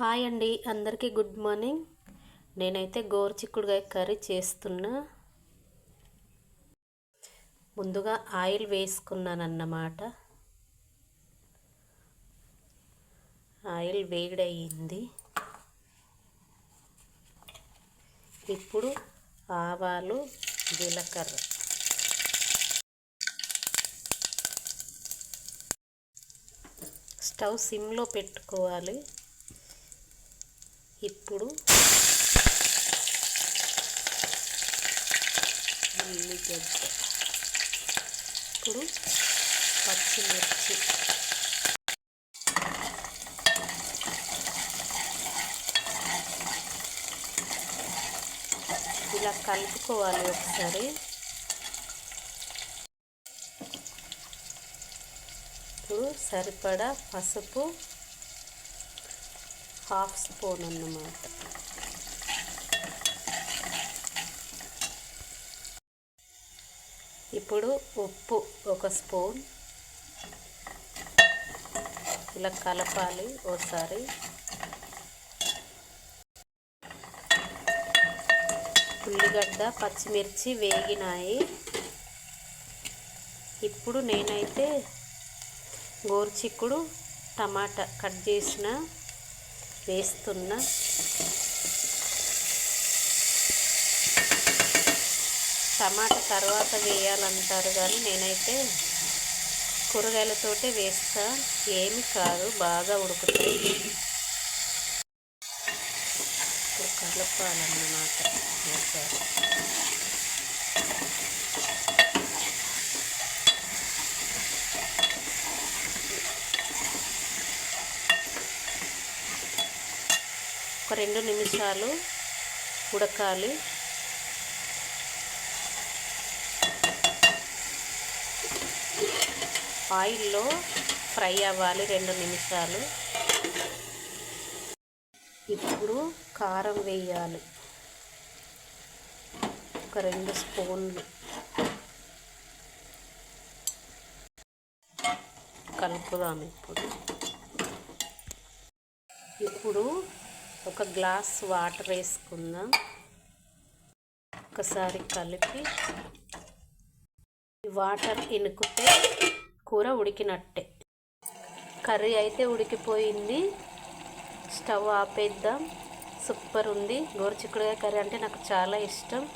Hi అండి. అందరికీ good morning. నేనైతే గోరుచిక్కుడుగాయ కర్రీ చేస్తున్నా. ముందుగా ఆయిల్ వేసుకున్నాను అన్నమాట ఆయిల్ వేడయింది. ఇప్పుడు ఆవాలు జీలకర్ర. స్టవ్ సిమ్లో పెట్టుకోవాలి. ఇప్పుడు ఉల్లిగడ్డ. ఇప్పుడు పచ్చిమిర్చి. ఇలా కలుపుకోవాలి ఒకసారి. ఇప్పుడు సరిపడా పసుపు హాఫ్ స్పూన్ అన్నమాట ఇప్పుడు ఉప్పు ఒక స్పూన్. ఇలా కలపాలి ఓసారి. ఉల్లిగడ్డ పచ్చిమిర్చి వేగినాయి. ఇప్పుడు నేనైతే గోరుచిక్కుడు టమాటా కట్ చేసిన వేస్తున్నా టమాటా తర్వాత వేయాలంటారు కానీ నేనైతే కూరగాయలతోటే వేస్తా. ఏమి కాదు బాగా ఉడుకుతాయి. ఇప్పుడు కలపాలన్నమాట ఒకసారి ఒక రెండు నిమిషాలు ఉడకాలి. ఆయిల్లో ఫ్రై అవ్వాలి రెండు నిమిషాలు. ఇప్పుడు కారం వేయాలి. ఒక రెండు స్పూన్లు. కలుపుదాం ఇప్పుడు. ఇప్పుడు ఒక గ్లాస్ వాటర్ వేసుకుందాం. ఒకసారి కలిపి వాటర్ ఇనుకుతే కూర ఉడికినట్టే. కర్రీ అయితే ఉడికిపోయింది. స్టవ్ ఆపేద్దాం. సూపర్ ఉంది. గోరుచిక్కుడుగా కర్రీ అంటే నాకు చాలా ఇష్టం.